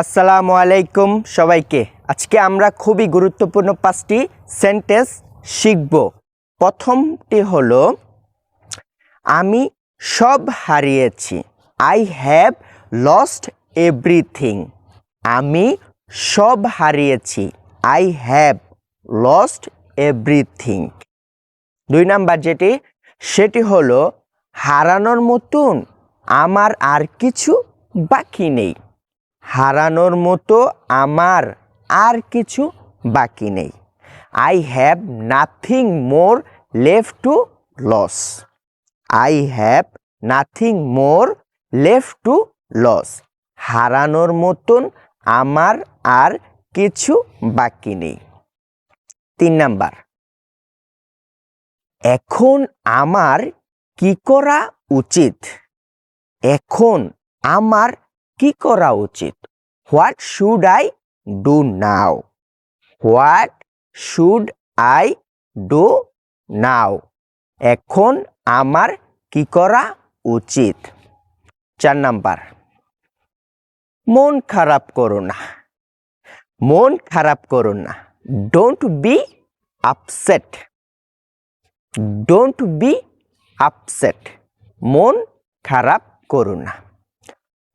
আসসালামু আলাইকুম সবাইকে। আজকে আমরা খুবই গুরুত্বপূর্ণ পাঁচটি সেন্টেন্স শিখব। প্রথমটি হলো, আমি সব হারিয়েছি। আই হ্যাভ লস্ট এভরিথিং আমি সব হারিয়েছি। আই হ্যাভ লস্ট এভরিথিং দুই নাম্বার যেটি, সেটি হলো, হারানোর মতন আমার আর কিছু বাকি নেই। হারানোর মতো আমার আর কিছু বাকি নেই। I have nothing more left to lose I have nothing more left to lose হারানোর মতন আমার আর কিছু বাকি নেই। তিন নাম্বার। এখন আমার কি করা উচিত? এখন আমার কি করা উচিত? What should I do now what should I do now এখন আমার কি করা উচিত? চার নাম্বার। মন খারাপ করো না। মন খারাপ করো না। Don't be upset don't be upset মন খারাপ করো না।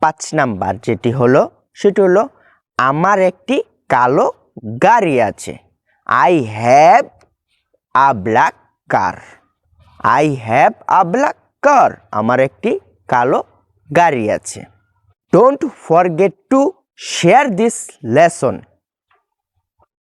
পাঁচ নাম্বার যেটি হলো, সেটি হলো, আমার একটি কালো গাড়ি আছে। I have a black car I have a black car আমার একটি কালো গাড়ি আছে। Don't forget to share this lesson